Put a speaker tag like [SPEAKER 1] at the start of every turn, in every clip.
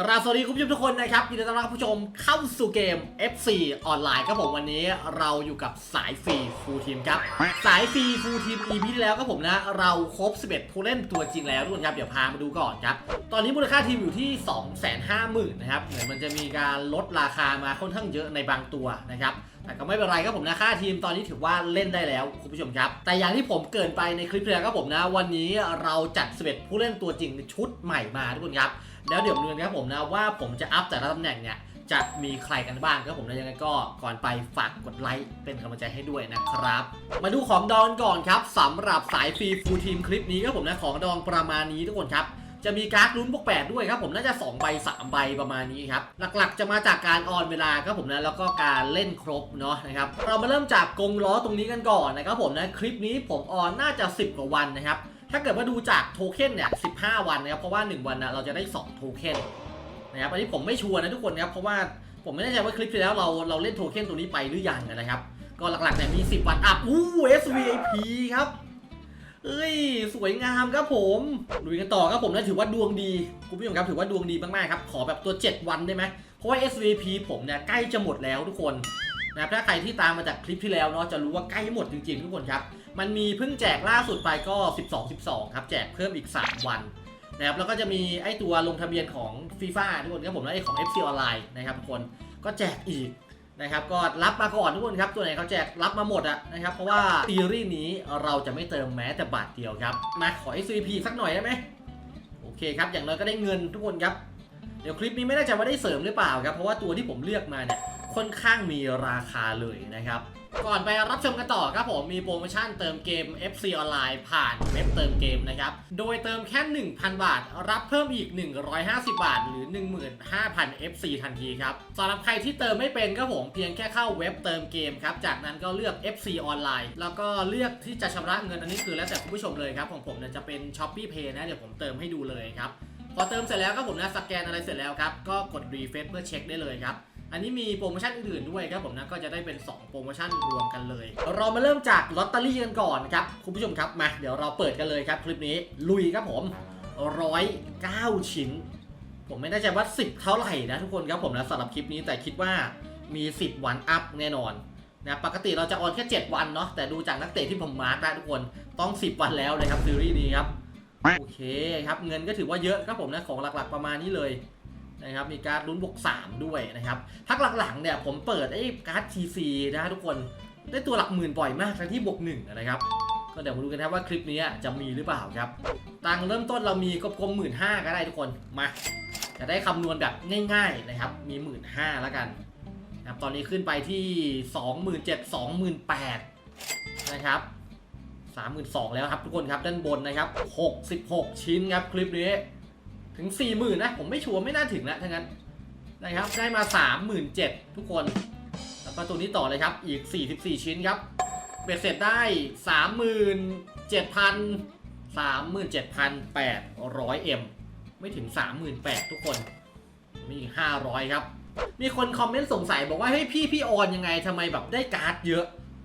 [SPEAKER 1] ราบสวัสดีคุณผู้ชมทุกคนนะครับยินดีต้อนรับผู้ชมเข้าสู่เกม FC ออนไลน์ครับผมวันนี้เราอยู่กับสายฟรีฟูลทีมครับ สายฟรีฟูลทีม EP ที่แล้วครับผมนะ เราครบ 11 ผู้เล่นตัวจริงแล้วทุกคนครับ เดี๋ยวพามาดูก่อนครับ ตอนนี้มูลค่าทีมอยู่ที่ 250,000นะครับเหมือนมันจะมีการลดราคามาค่อนข้างเยอะในบางตัวนะครับ แต่ก็ไม่เป็นไรครับผมนะค่าทีมตอนนี้ถือว่าเล่นได้แล้วคุณผู้ชมครับ แต่อย่างที่ผมเกินไปในคลิปที่แล้วครับผมนะ วันนี้เราจัด11ผู้เล่นตัวจริงชุดใหม่มาทุกคนครับ แล้วเดี๋ยวมาดูกันครับผมนะว่าผมจะอัพแต่ละตำแหน่งเนี่ยจะมีใครกันบ้างครับผมนะยังไงก็ก่อนไปฝากกดไลค์เป็นกำลังใจให้ด้วยนะครับ มาดูของดองก่อนครับสำหรับสายฟรีฟูลทีมคลิปนี้ครับผมนะของดองประมาณนี้ทุกคนครับ จะมีการ์ดลุ้นพวกแปดด้วยครับผมน่าจะ 2 ใบ 3 ใบประมาณนี้ครับ หลักๆ จะมาจากการออนเวลาครับผมนะแล้วก็การเล่นครบเนาะนะครับเรามาเริ่มจากกงล้อตรงนี้กันก่อนนะครับผมนะคลิปนี้ผมออนน่าจะ 10 กว่าวันนะครับถ้าเกิดว่าดูจากโทเค็นเนี่ย15 วันนะครับเพราะว่า 1 วันนะเราจะได้ 2 โทเค็นนะครับอันนี้ผมไม่ชัวร์นะทุกคนครับเพราะว่าผมไม่แน่ใจว่าคลิปที่แล้วเราเราเล่นโทเค็นตัวนี้ไปหรือยังนะครับก็หลักๆเนี่ยมี 10 วันอัพอู้ SVIP ครับ เอ้ย สวยงามครับผมลุยกันต่อครับผมนะถือว่าดวงดีคุณผู้ชมครับถือว่าดวงดีมากๆครับขอแบบตัว 7 วันได้ไหมเพราะว่า SVP ผมเนี่ยใกล้จะหมดแล้วทุกคนนะครับถ้าใครที่ตามมาจากคลิปที่แล้วเนาะจะรู้ว่าใกล้หมดจริงๆทุกคนครับ มันมีเพิ่งแจกล่าสุดไปก็ 12 12 ครับ แจกเพิ่มอีก 3 วันนะครับแล้วก็จะมีไอตัวลงทะเบียนของฟีฟ่าทุกคนครับผมและไอของ FC ออนไลน์นะครับทุกคนก็แจกอีก นะครับก็รับมาก่อนทุกคนครับตัวไหนเขาแจกรับมาหมดอะนะครับเพราะว่าซีรีส์นี้เราจะไม่เติมแม้แต่บาทเดียวครับมาขอ SCP สักหน่อยได้ไหมโอเคครับอย่างน้อยก็ได้เงินทุกคนครับเดี๋ยวคลิปนี้ไม่แน่ใจว่าได้เสริมหรือเปล่าครับเพราะว่าตัวที่ผมเลือกมาเนี่ย ค่อนข้างมีราคาเลยนะครับ ก่อนไปรับชมกันต่อครับผมมีโปรโมชั่นเติมเกม FC ออนไลน์ผ่านเว็บเติมเกมนะครับ โดยเติมแค่ 1,000 บาท รับเพิ่มอีก 150 บาท หรือ 15,000 FC ทันทีครับสำหรับใครที่เติมไม่เป็นครับผมเพียงแค่เข้าเว็บเติมเกมครับ จากนั้นก็เลือก FC ออนไลน์แล้วก็เลือกที่จะชำระเงินอันนี้คือแล้วแต่คุณผู้ชมเลยครับของผมเนี่ยจะเป็น Shopee Pay นะเดี๋ยวผมเติมให้ดูเลยครับพอเติมเสร็จแล้วครับผมนะสแกนอะไรเสร็จแล้วครับก็กดรีเฟซเพื่อเช็คได้เลยครับ อันนี้มีโปรโมชั่นอื่นๆด้วยครับผมนะก็จะได้เป็น 2 โปรโมชั่นรวมกันเลย เรามาเริ่มจากลอตเตอรี่กันก่อนครับคุณผู้ชมครับมาเดี๋ยวเราเปิดกันเลยครับคลิปนี้ลุยครับผม109 ชิ้น ผมไม่แน่ใจว่า 10 เท่าไหร่นะทุกคนครับผมนะสำหรับคลิปนี้แต่คิดว่ามี 10 วันอัพแน่นอนนะปกติเราจะออนแค่ 7 วันเนาะแต่ดูจากนักเตะที่ผมมาร์กได้ทุกคนต้อง 10 วันแล้วเลยครับซีรีส์นี้ครับโอเคครับเงินก็ถือว่าเยอะครับผมนะของหลักๆประมาณนี้เลย นะครับมีการ์ดลุ้นบวก3ด้วยนะครับพักหลังๆเนี่ยผมเปิดไอ้การ์ด TC นะฮะทุกคนได้ตัวหลักหมื่นบ่อยมากทั้งที่บวก1นะครับก็เดี๋ยวมาดูกันนะครับว่าคลิปนี้จะมีหรือเปล่าครับตังเริ่มต้นเรามีกลมๆหมื่นห้าก็ได้ทุกคนมาจะได้คำนวณแบบง่ายๆนะครับมีหมื่นห้าแล้วกันนะครับตอนนี้ขึ้นไปที่27,000 28,000นะครับสามหมื่นสองแล้วครับทุกคนครับด้านบนนะครับหกสิบหกชิ้นครับคลิปนี้ ถึงสี่หมื่นนะ ผมไม่ชัวร์ไม่น่าถึงนะทั้งนั้นนะครับ ได้มาสามหมื่นเทุกคน แล้วก็ตัวนี้ต่อเลยครับ อีกสี่สิบสี่ชิ้นครับ เบ็ดเสร็จได้สามหมื่นเจ็ดพันสามหมื่นเจ็ดพันแปดร้อยเอ็มไม่ถึงสามหมื่นแปดทุกคน มีอีกห้าร้อยครับ มีคนคอมเมนต์สงสัยบอกว่าเฮ้ยพี่พี่ออนยังไงทำไมแบบได้การ์ดเยอะ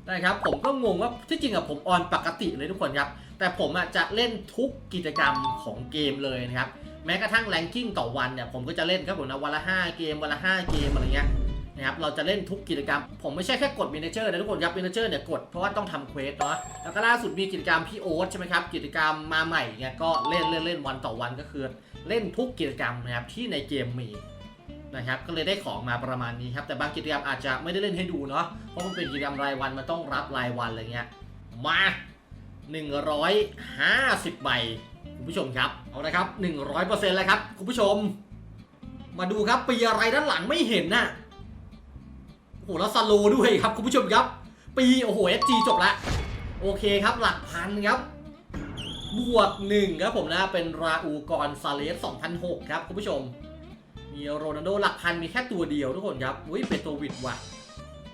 [SPEAKER 1] นะครับผมก็งงว่าที่จริงอะผมออนปกติเลยทุกคนครับ แต่ผมอะจะเล่นทุกกิจกรรมของเกมเลยนะครับ แม้กระทั่งแรงกิ้งต่อวันเนี่ยผมก็จะเล่นครับผมนะวันละ 5 เกมวันละ 5 เกมอะไรเงี้ยนะครับเราจะเล่นทุกกิจกรรม ผมไม่ใช่แค่กดมินิเจอร์นะทุกคนครับมินิเจอร์เนี่ยกดเพราะว่าต้องทำเควสเนาะแล้วก็ล่าสุดมีกิจกรรมพี่โอ๊ตใช่ไหมครับกิจกรรมมาใหม่เนี่ยก็เล่นเล่นเล่นวันต่อวันก็คือ เล่นทุกกิจกรรมนะครับที่ในเกมมีนะครับก็เลยได้ของมาประมาณนี้ครับแต่บางกิจกรรมอาจจะไม่ได้เล่นให้ดูเนาะเพราะมันเป็นกิจกรรมรายวันมันต้องรับรายวันอะไรเงี้ยมา 150ใบ ผู้ชมครับ เอาละครับ 100%แล้วครับ คุณผู้ชม มาดูครับปีอะไรด้านหลังไม่เห็นน่ะโอ้โหแล้วสโลด้วยครับ คุณผู้ชมครับ ปีโอ้โห FG จบละโอเคครับหลักพันครับบวกหนึ่งครับผมนะเป็นราอูกรซาเลส2006 ครับ คุณผู้ชม มีโรนัลโดหลักพันมีแค่ตัวเดียวทุกคนครับอุ้ยเป็นตัววิดว่ะ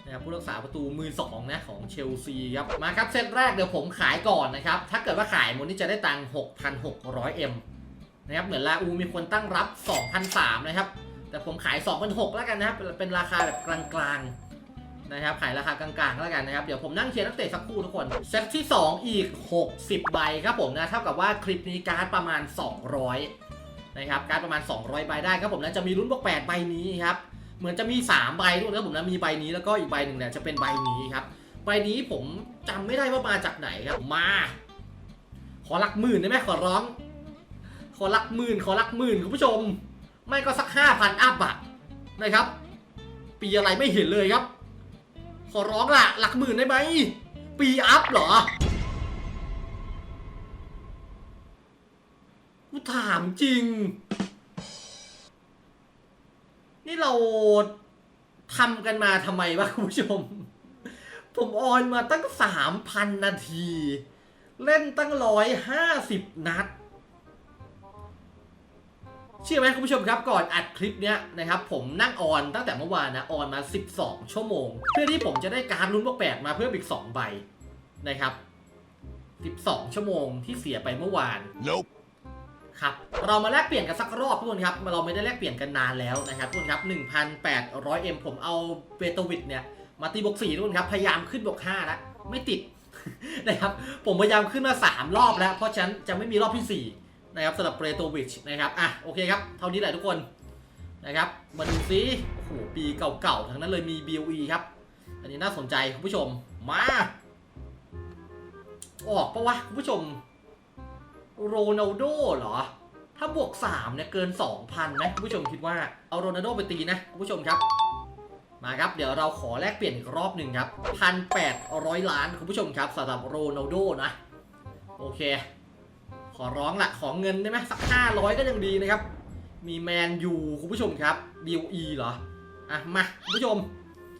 [SPEAKER 1] นะครับผู้รักษาประตูมือสองนะของเชลซีครับ มาครับเซตแรกเดี๋ยวผมขายก่อนนะครับ ถ้าเกิดว่าขายหมดนี่จะได้ตังค์6,600 m นะครับ เหมือนลาอูมีคนตั้งรับ 2,300 นะครับ แต่ผมขาย 2,600 แล้วกันนะครับ เป็นราคาแบบกลางๆนะครับขายราคากลางๆแล้วกันนะครับ เดี๋ยวผมนั่งเชียร์นักเตะสักครู่ทุกคนเซตที่ 2 อีก 60 ใบครับผมนะเท่ากับว่าคลิปนี้การ์ดประมาณ 200นะครับการดประมาณ 200 ใบได้ครับผมนะจะมีลุ้นบวก8ใบนี้ครับ เหมือนจะมี3ใบด้วยนครับผมนะมีใบนี้แล้วก็อีกใบหนึ่งเนี่ยจะเป็นใบนี้ครับใบนี้ผมจำไม่ได้ว่ามาจากไหนครับมา ขอหลักหมื่นได้ไหมขอร้อง ขอหลักหมื่น ขอหลักหมื่นคุณผู้ชม ไม่ก็สักห้าพันอัพอะนะครับ ปีอะไรไม่เห็นเลยครับ ขอร้องละหลักหมื่นได้ไหมปีอัพเหรอกูถามจริง นี่เราทำกันมาทำไมวะคุณผู้ชม ผมออนมาตั้งสามพันนาที เล่นตั้งร้อยห้าสิบนัด เชื่อไหมคุณผู้ชมครับก่อนอัดคลิปเนี้ยนะครับ ผมนั่งออนตั้งแต่เมื่อวานนะออนมา 12 ชั่วโมง เพื่อที่ผมจะได้การดลุ้นบวกแปดมาเพิ่มอีก 2 ใบนะครับ 12 ชั่วโมงที่เสียไปเมื่อวาน
[SPEAKER 2] Nope.
[SPEAKER 1] ครับเรามาแลกเปลี่ยนกันสักรอบทุกคนครับเราไม่ได้แลกเปลี่ยนกันนานแล้วนะครับทุกคนครับ 1,800M ผมเอาเบโตวิดเนี่ยมาตีบวก4ทุกคนครับพยายามขึ้นบวก5แล้วไม่ติดนะครับผมพยายามขึ้นมา 3 รอบแล้ว เพราะฉะนั้นจะไม่มีรอบที่ 4 นะครับสำหรับเบโตวิชนะครับอะโอเคครับ เท่านี้แหละทุกคนนะครับมาดูซิโอ้โหปีเก่าๆทั้งนั้นเลยมี BOE ครับ อันนี้น่าสนใจคุณผู้ชมมาออกปะวะคุณผู้ชม โรนัลโดเหรอ ถ้าบวก3เนี่ยเกิน 2,000ไหมคุณผู้ชมคิดว่าเอาโรนัลโดไปตีนะคุณผู้ชมครับ มาครับ เดี๋ยวเราขอแลกเปลี่ยนอีกรอบหนึ่งครับ 1,800 ล้านคุณผู้ชมครับสำหรับโรนัลโดนะ โอเค ขอร้องละขอเงินได้ไหมสัก 500 ก็ยังดีนะครับ มีแมนยูคุณผู้ชมครับดิวอีเหรอ อะ มาคุณผู้ชม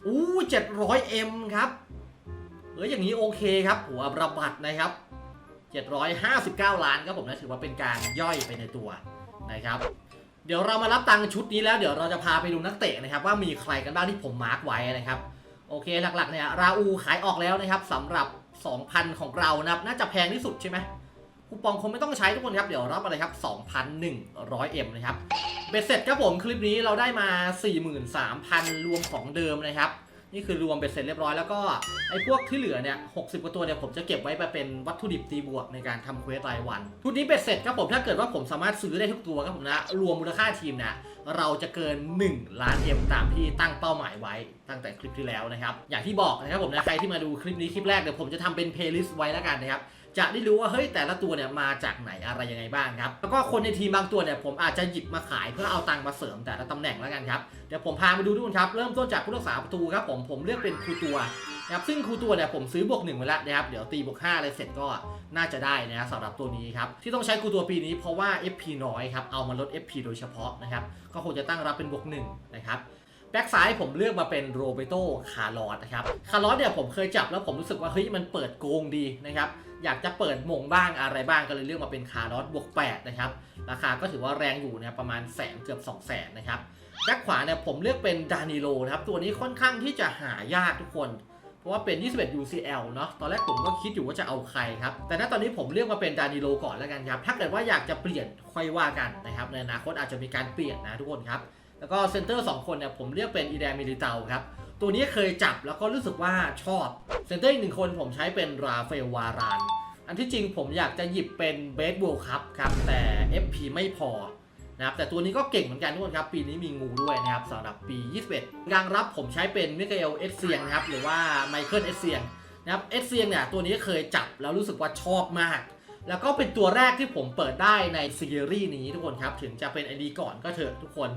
[SPEAKER 1] อู้ 700M ครับเอออย่างนี้โอเคครับหัวระบัดนะครับ 759 ล้านครับผมนะถือว่าเป็นการย่อยไปในตัวนะครับ เดี๋ยวเรามารับตังค์ชุดนี้แล้วเดี๋ยวเราจะพาไปดูนักเตะนะครับ ว่ามีใครกันบ้างที่ผมมาร์กไว้นะครับ โอเคหลักๆเนี่ยราอูขายออกแล้วนะครับสำหรับ 2,000 ของเรานะครับน่าจะแพงที่สุดใช่ไหมคูปองคงไม่ต้องใช้ทุกคนครับ เดี๋ยวรับอะไรครับ 2,100M นะครับเบ็ดเสร็จครับผมคลิปนี้เราได้มา 43,000 รวมของเดิมนะครับ นี่คือรวมเป็นเสร็จเรียบร้อยแล้วก็ไอ้พวกที่เหลือเนี่ยหกกว่าตัวเนี่ยผมจะเก็บไว้ไปเป็นวัตถุดิบตีบวกในการทำเควสรายวันทุกนี้เป็นเสร็จครับผมถ้าเกิดว่าผมสามารถซื้อได้ทุกตัวครับผมนะรวมมูลค่าทีมนะเราจะเกิน 1 ล้านเอ็มตามที่ตั้งเป้าหมายไว้ตั้งแต่คลิปที่แล้วนะครับอย่างที่บอกนะครับผมนะใครที่มาดูคลิปนี้คลิปแรกเดี๋ยวผมจะทำเป็นเพลย์ลิสต์ไว้แล้วกันนะครับ จะได้รู้ว่าเฮ้ยแต่ละตัวเนี่ยมาจากไหนอะไรยังไงบ้างครับ แล้วก็คนในทีมบางตัวเนี่ยผมอาจจะหยิบมาขายเพื่อเอาตังค์มาเสริมแต่ละตำแหน่งแล้วกันครับ เดี๋ยวผมพาไปดูทุกคนครับ เริ่มต้นจากผู้รักษาประตูครับผมผมเลือกเป็นครูตัวนะครับซึ่งครูตัวเนี่ยผมซื้อบวกหนึ่งไว้แล้วนะครับเดี๋ยวตีบวกห้าอะไรเสร็จก็น่าจะได้นะสำหรับตัวนี้ครับที่ต้องใช้ครูตัวปีนี้เพราะว่า FP น้อยครับเอามาลด FP โดยเฉพาะนะครับก็คงจะตั้งรับเป็นบวกหนึ่งนะครับแบ็กซ้ายผมเลือกมาเป็นโรเบโตคาร์ลอสนะครับคาร์ลอสเนี่ยผมเคยจับแล้วผมรู้สึกว่าเฮ้ยมันเปิดโกงดีนะครับ อยากจะเปิดมงบ้างอะไรบ้างก็เลยเลือกมาเป็นคาร์ลอสบวก8นะครับราคาก็ถือว่าแรงอยู่เนี่ยประมาณแสนเกือบ2 0 0แสนนะครับแบ็กขวาเนี่ยผมเลือกเป็นดานิโลนะครับตัวนี้ค่อนข้างที่จะหายากทุกคน เพราะว่าเป็น 21 UCL เนาะตอนแรกผมก็คิดอยู่ว่าจะเอาใครครับแต่ณตอนนี้ผมเลือกมาเป็นดานิโลก่อนแล้วกันครับถ้าเกิดว่าอยากจะเปลี่ยนค่อยว่ากันนะครับในอนาคตอาจจะมีการเปลี่ยนนะทุกคนครับแล้วก็เซนเตอร์2คนเนี่ยผมเลือกเป็นอีแดมิลิเตาครับ ตัวนี้เคยจับแล้วก็รู้สึกว่าชอบ เซนเตอร์อีกหนึ่งคนผมใช้เป็นราเฟลวาราน อันที่จริงผมอยากจะหยิบเป็นเบสบ l ลครับครับ แต่ FP ไม่พอนะครับแต่ตัวนี้ก็เก่งเหมือนกันทุกคนครับ ปีนี้มีงูด้วยนะครับสำหรับปี 21กลางรับผมใช้เป็นมิเกลเอสเซียงนะครับหรือว่าไมเคิลเอสเซียงนะครับเอสเซียงเนี่ยตัวนี้เคยจับแล้วรู้สึกว่าชอบมาก แล้วก็เป็นตัวแรกที่ผมเปิดได้ในซีรีส์นี้ทุกคนครับ ถึงจะเป็น ID ก่อนก็เถอะทุกคน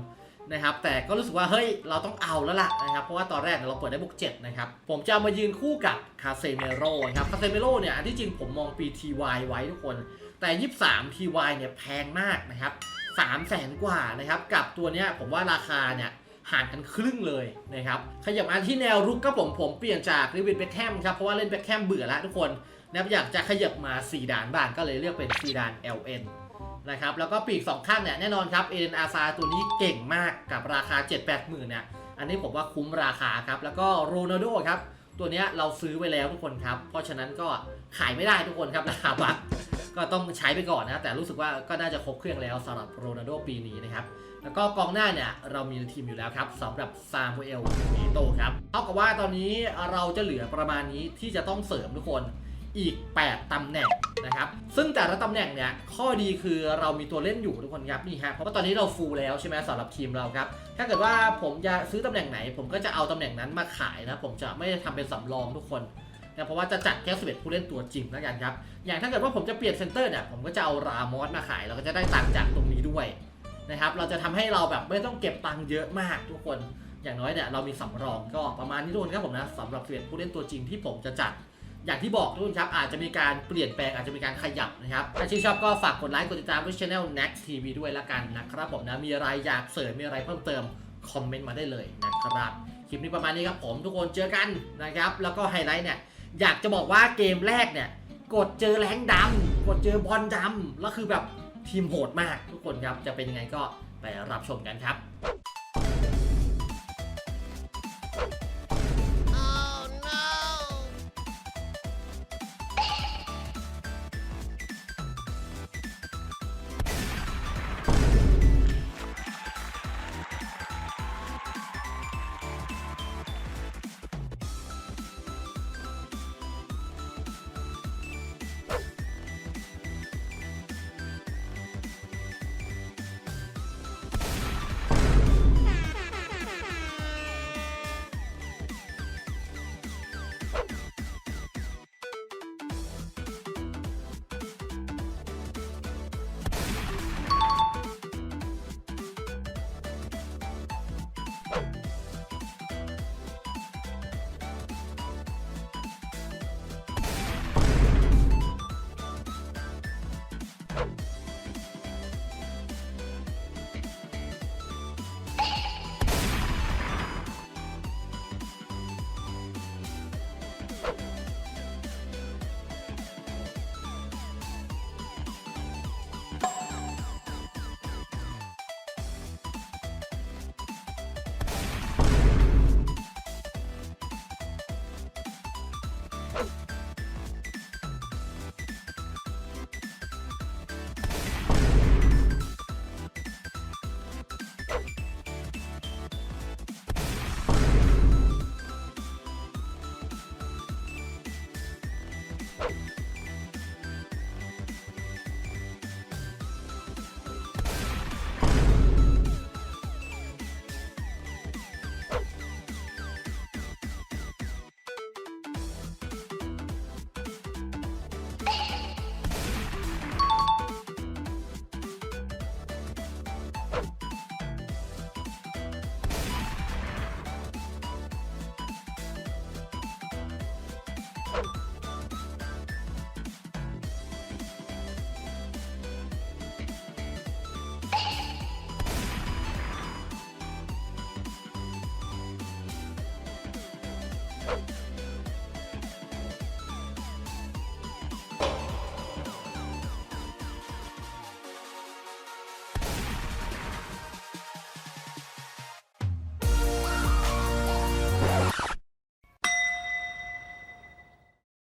[SPEAKER 1] นะครับแต่ก็รู้สึกว่าเฮ้ยเราต้องเอาแล้วล่ะนะครับเพราะว่าตอนแรกเราเปิดได้บุก7นะครับผมจะมายืนคู่กับคาเซเมโรนะครับคาเซเมโรเนี่ยอันที่จริงผมมองปี TY ไว้ทุกคน แต่ 23 TY เนี่ยแพงมากนะครับ3 0 0แสนกว่านะครับกับตัวเนี้ยผมว่าราคาเนี่ยห่างกันครึ่งเลยนะครับขยับมาที่แนวรุกก็ผมผมเปลี่ยนจากริวินเบคแฮมครับเพราะว่าเล่นเบคแฮมเบื่อแล้วทุกคนนะอยากจะขยับมา 4 ด่านบ้างก็เลยเลือกเป็น 4 ด่าน LN นะครับแล้วก็ปีก 2 ข้างเนี่ยแน่นอนครับเอ็นอาซาตัวนี้เก่งมากกับราคา 7-8หมื่นเนี่ยอันนี้ผมว่าคุ้มราคาครับ แล้วก็โรนัลโดครับตัวเนี้ยเราซื้อไว้แล้วทุกคนครับ เพราะฉะนั้นก็ขายไม่ได้ทุกคนครับราคาบัตรก็ต้องใช้ไปก่อนนะ แต่รู้สึกว่าก็น่าจะครบเครื่องแล้วสำหรับโรนัลโดปีนี้นะครับ แล้วก็กองหน้าเนี่ย เรามีทีมอยู่แล้วครับสำหรับซามูเอลเนโตครับเท่ากับว่าตอนนี้เราจะเหลือประมาณนี้ที่จะต้องเสริมทุกคน อีก 8 ตำแหน่งนะครับ ซึ่งแต่ละตำแหน่งเนี่ยข้อดีคือเรามีตัวเล่นอยู่ทุกคนครับนี่ฮะเพราะว่าตอนนี้เราฟูลแล้วใช่ไหมสำหรับทีมเราครับ ถ้าเกิดว่าผมจะซื้อตำแหน่งไหน ผมก็จะเอาตำแหน่งนั้นมาขายนะผมจะไม่ได้ทำเป็นสำรองทุกคนนะเพราะว่าจะจัดแค่11ผู้เล่นตัวจริงแล้วกันครับ อย่างถ้าเกิดว่าผมจะเปลี่ยนเซนเตอร์เนี่ยผมก็จะเอารามอสมาขายเราก็จะได้ตังค์จากตรงนี้ด้วยนะครับเราจะทำให้เราแบบไม่ต้องเก็บตังค์เยอะมากทุกคน อย่างน้อยเนี่ยเรามีสำรองก็ประมาณนี้ทุกคนครับผมนะสำหรับ11ผู้เล่นตัวจริงที่ผมจะจัด อย่างที่บอกทุกคนครับอาจจะมีการเปลี่ยนแปลงอาจจะมีการขยับนะครับถ้าชื่นชอบก็ฝากกดไลค์กดติดตามด้วยช anel Next TV ด้วยละกันนะครับผมนะมีอะไรอยากเสริมมีอะไรเพิ่มเติมคอมเมนต์มาได้เลยนะครับคลิปนี้ประมาณนี้ครับผมทุกคนเจอกันนะครับแล้วก็ไฮไลท์เนี่ยอยากจะบอกว่าเกมแรกเนี่ยกดเจอแรงดำกดเจอบอลดำแล้วคือแบบทีมโหดมากทุกคนครับจะเป็นยังไงก็ไปรับชมกันครับ